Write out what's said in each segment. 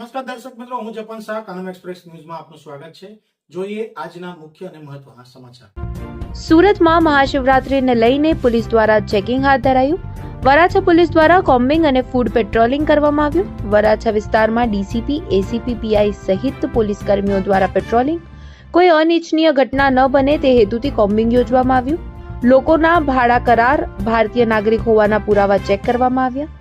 નમસ્કાર દર્શક મિત્રો, હું જપન શાહ, કાનમ એક્સપ્રેસ ન્યૂઝમાં આપનું સ્વાગત છે. જોઈએ આજના મુખ્ય અને મહત્વના સમાચાર. સુરતમાં મહાશિવરાત્રિને લઈને પોલીસ દ્વારા ચેકિંગ હાથ ધરાયું. વરાછા પોલીસ દ્વારા કોમ્બિંગ અને ફૂડ પેટ્રોલિંગ કરવામાં આવ્યું. વરાછા વિસ્તારમાં ડીસીપી, એસીપી, પીઆઈ સહિત પોલીસ કર્મીઓ દ્વારા પેટ્રોલિંગ. કોઈ અનિચ્છનીય ઘટના ન બને તે હેતુથી કોમ્બિંગ યોજવામાં આવ્યું. લોકોના ભાડા કરાર, ભારતીય નાગરિક હોવાના પુરાવા ચેક કરવામાં આવ્યા.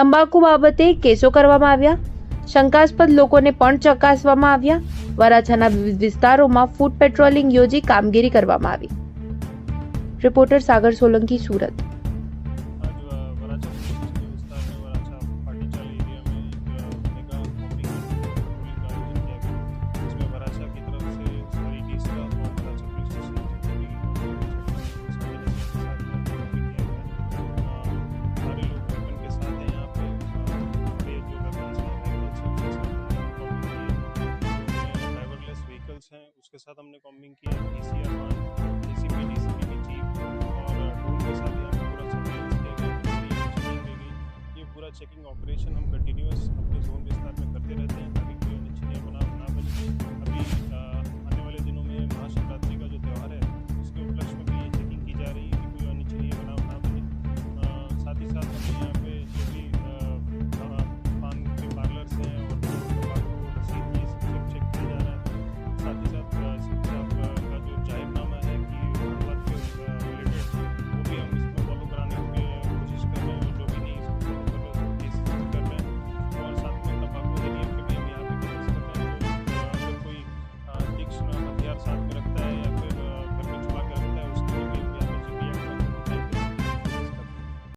તંબાકુ બાબતે કેસો કરવામાં આવ્યા. શંકાસ્પદ લોકોને પણ ચકાસવામાં આવ્યા. વરાછાના વિવિધ વિસ્તારોમાં ફૂડ પેટ્રોલિંગ યોજી કામગીરી કરવામાં આવી. રિપોર્ટર સાગર સોલંકી, સુરત. उसके साथ हमने कॉम्बिंग किया पीसीआर वन एसीपी डीसीपी की जीप और ड्रोन के साथ पे पूरा सर्वेलेंस किया, गया चेकिंग की ये पूरा चेकिंग ऑपरेशन हम कंटिन्यूस अपने जोन विस्तार में करते रहते हैं ताकि कोई